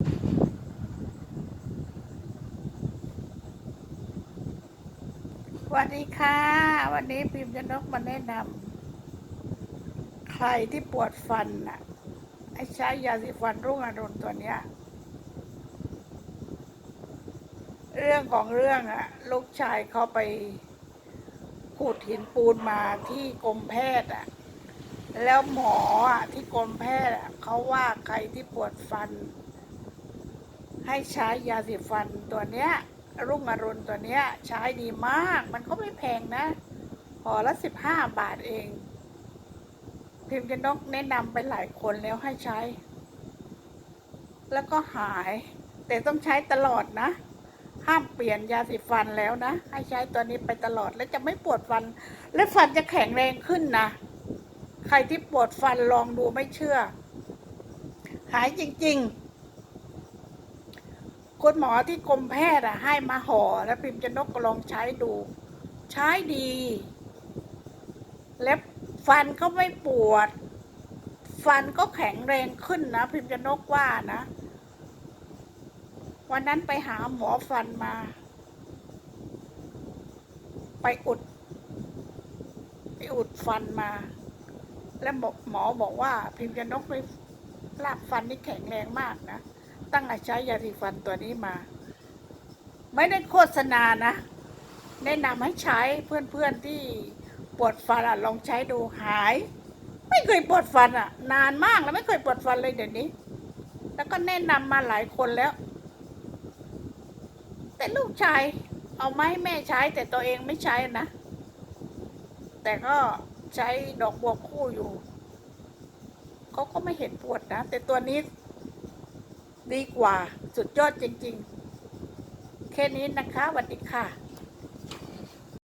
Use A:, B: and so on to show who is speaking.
A: สวัสดีค่ะ วันนี้พิมพ์จะนกมาแนะนำใครที่ปวดฟันน่ะให้ใช้ยาสีฟันรุ่งอรุณตัวเนี้ย เรื่องของเรื่องอะลูกชายเขาไปขูดหินปูนมาที่กรมแพทย์อะแล้วหมออะที่กรมแพทย์อะเขาว่าใครที่ปวดฟัน ให้ใช้ยาสีฟันตัวเนี้ยรุ่งอรุณตัวเนี้ยใช้ดีมาก มันก็ไม่แพงนะห่อละสิบห้าบาทเอง พิมพ์จะนกแนะนำไปหลายคนแล้วให้ใช้ แล้วก็หาย แต่ต้องใช้ตลอดนะ ห้ามเปลี่ยนยาสีฟันแล้วนะ ให้ใช้ตัวนี้ไปตลอดแล้วจะไม่ปวดฟัน และฟันจะแข็งแรงขึ้นนะ ใครที่ปวดฟันลองดูไม่เชื่อ หายจริง ๆ คุณหมอที่กรมแพทย์อะให้มาห่อแล้วพิมพ์จะนกก็ลองใช้ดู ใช้ดีและฟันก็ไม่ปวด ฟันก็แข็งแรงขึ้นนะ พิมพ์จะนกว่านะ วันนั้นไปหาหมอฟันมา ไปอุด ไปอุดฟันมา แล้วบอหมอบอกว่า พิมพ์จะนกไปลากฟันนี่แข็งแรงมากนะ ตั้งแต่ใช้ยาสีฟันตัวนี้มา ไม่ได้โฆษณานะ แนะนำให้ใช้เพื่อนๆที่ปวดฟันอะลองใช้ดูหาย ไม่เคยปวดฟันอะนานมากแล้วไม่เคยปวดฟันเลยเดี๋ยวนี้ แล้วก็แนะนำมาหลายคนแล้ว แต่ลูกชายเอามาให้แม่ใช้แต่ตัวเองไม่ใช้นะ แต่ก็ใช้ดอกบัวคู่อยู่เขาก็ไม่เห็นปวดนะ แต่ตัวนี้ ดีกว่าสุดยอดจริง ๆ แค่นี้นะคะสวัสดีค่ะ